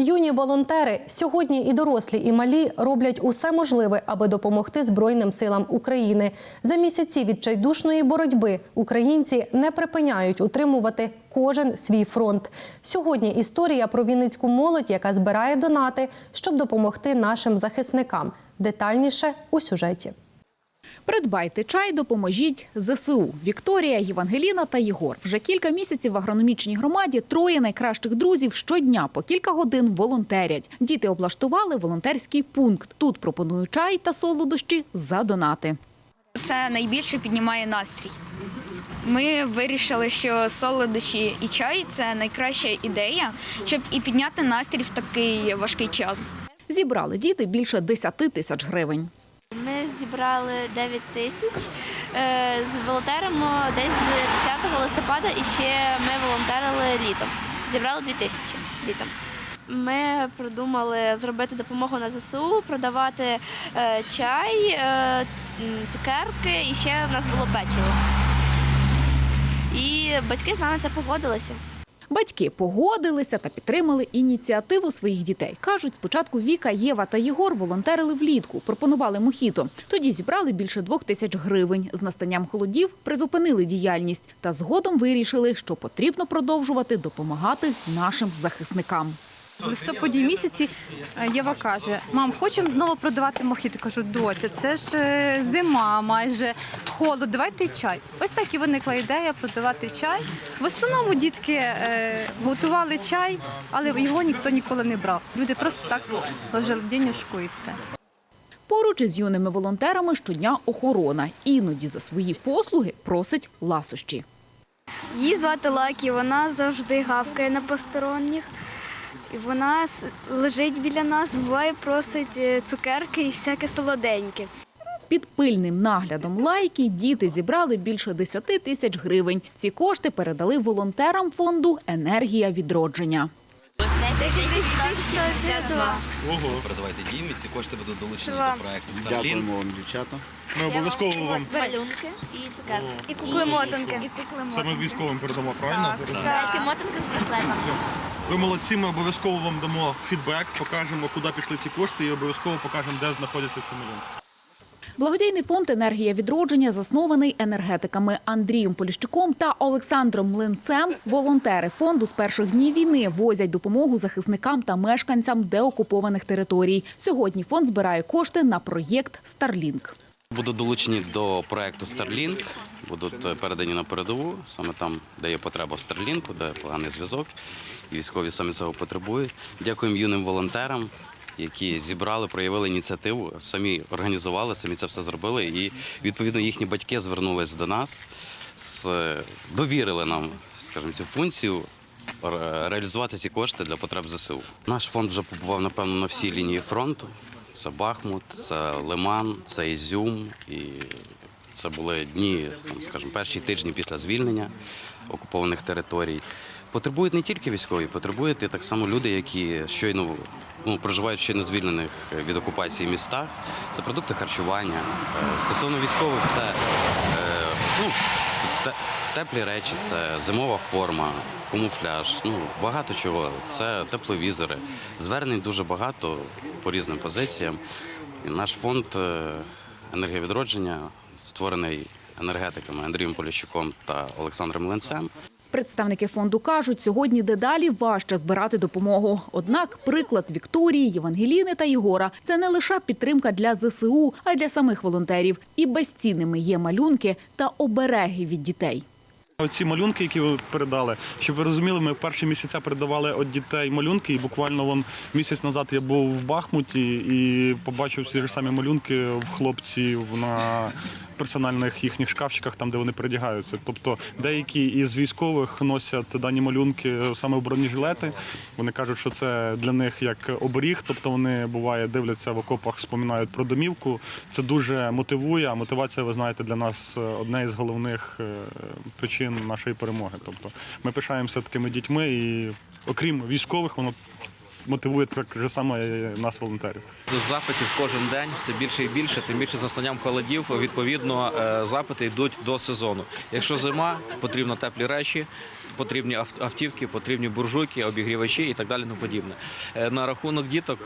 Юні волонтери сьогодні і дорослі, і малі роблять усе можливе, аби допомогти Збройним силам України. За місяці відчайдушної боротьби українці не припиняють утримувати кожен свій фронт. Сьогодні історія про вінницьку молодь, яка збирає донати, щоб допомогти нашим захисникам. Детальніше у сюжеті. Придбайте чай, допоможіть ЗСУ. Вікторія, Євангеліна та Єгор. Вже кілька місяців в агрономічній громаді троє найкращих друзів щодня по кілька годин волонтерять. Діти облаштували волонтерський пункт. Тут пропонують чай та солодощі за донати. Це найбільше піднімає настрій. Ми вирішили, що солодощі і чай це найкраща ідея, щоб і підняти настрій в такий важкий час. Зібрали діти більше 10 тисяч гривень. Зібрали 9 тисяч. Е, З волонтеримо десь з 10 листопада і ще ми волонтерили літом. Зібрали 2 тисячі літом. Ми придумали зробити допомогу на ЗСУ, продавати е, чай, е, цукерки і ще в нас було печиво. І батьки з нами це погодилися. Батьки погодилися та підтримали ініціативу своїх дітей. Кажуть, спочатку Віка, Єва та Єгор волонтерили влітку, пропонували мохіто. Тоді зібрали більше двох тисяч гривень. З настанням холодів призупинили діяльність та згодом вирішили, що потрібно продовжувати допомагати нашим захисникам. В листопаді місяці е, Єва каже: мам, хочемо знову продавати мохіто. Кажу, доця, це ж е, зима, майже холод, давайте чай. Ось так і виникла ідея продавати чай. В основному дітки е, готували чай, але його ніхто ніколи не брав. Люди просто так ложили денюжку і все. Поруч із юними волонтерами щодня охорона. Іноді за свої послуги просить ласощі. Її звати Лакі, вона завжди гавкає на посторонніх. І вона лежить біля нас, буває, просить е, цукерки і всяке солоденьке. Під пильним наглядом лайки діти зібрали більше 10 тисяч гривень. Ці кошти передали волонтерам фонду Енергія відродження. 152. Передавайте Дімі, ці кошти будуть долучені Два. до проекту Дякуємо вам, дівчата. Ми обов'язково вам Малюнки і цукерки. І куклемотанки. І кукли саме військовим передамо, правильно? Так, мотанки з браслетом. Ви молодці, ми обов'язково вам дамо фідбек, покажемо, куди пішли ці кошти, і обов'язково покажемо, де знаходяться ці малюнки. Благодійний фонд Енергія відродження заснований енергетиками Андрієм Поліщуком та Олександром Млинцем. Волонтери фонду з перших днів війни возять допомогу захисникам та мешканцям деокупованих територій. Сьогодні фонд збирає кошти на проєкт Старлінк. Будуть долучені до проекту Starlink, будуть передані на передову, саме там, де є потреба в Starlink, де поганий зв'язок, і військові самі цього потребують. Дякуємо юним волонтерам, які зібрали, проявили ініціативу, самі організували, самі це все зробили. І відповідно їхні батьки звернулись до нас, з, довірили нам, скажімо, цю функцію. Реалізувати ці кошти для потреб ЗСУ. Наш фонд вже побував, напевно, на всій лінії фронту. Це Бахмут, це Лиман, це Ізюм. І це були дні, скажімо, перші тижні після звільнення окупованих територій. Потребують не тільки військові, потребують і так само люди, які щойно ну, проживають щойно звільнених від окупації містах. Це продукти харчування. Е, Стосовно військових, це е, ну, теплі речі, це зимова форма, камуфляж, ну багато чого. Це тепловізори. Звернень дуже багато по різним позиціям. Наш фонд е, енергія відродження створений енергетиками Андрієм Поліщуком та Олександром Ленцем. Представники фонду кажуть, сьогодні дедалі важче збирати допомогу. Однак приклад Вікторії, Євангеліни та Єгора це не лише підтримка для ЗСУ, а й для самих волонтерів. І безцінними є малюнки та обереги від дітей. Оці малюнки, які ви передали, щоб ви розуміли, ми перші місяця передавали від дітей малюнки, і буквально вон місяць назад я був в Бахмуті і побачив ці ж самі малюнки в хлопців на персональних їхніх шкафчиках, там де вони передягаються. Тобто деякі із військових носять дані малюнки саме в бронежилети. Вони кажуть, що це для них як оберіг, тобто вони буває дивляться в окопах, споминають про домівку. Це дуже мотивує. А мотивація, ви знаєте, для нас е, одне із головних е, причин нашої перемоги. Тобто ми пишаємося такими дітьми, і окрім військових, воно мотивує так же само нас, волонтерів. Запитів кожен день все більше і більше, тим більше з настанням холодів. Відповідно, е, запити йдуть до сезону. Якщо зима, потрібно теплі речі, потрібні автівки, потрібні буржуйки, обігрівачі і так далі. тому подібне. Е, На рахунок діток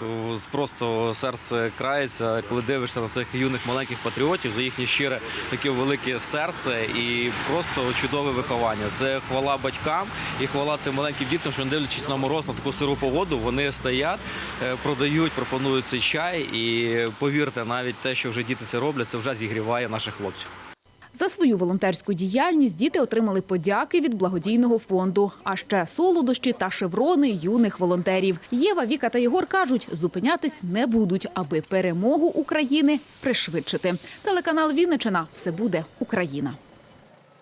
просто серце крається, коли дивишся на цих юних маленьких патріотів за їхнє щире таке велике серце і просто чудове виховання. Це хвала батькам і хвала цим маленьким дітям, що не дивлячись на мороз на таку сиру погоду, вони стоять, е, продають, пропонують цей чай. І повірте, навіть те, що вже діти це роблять, це вже зігріває наших хлопців. За свою волонтерську діяльність діти отримали подяки від благодійного фонду, а ще солодощі та шеврони юних волонтерів. Єва, Віка та Єгор кажуть, зупинятись не будуть, аби перемогу України пришвидшити. Телеканал Вінничина все буде Україна.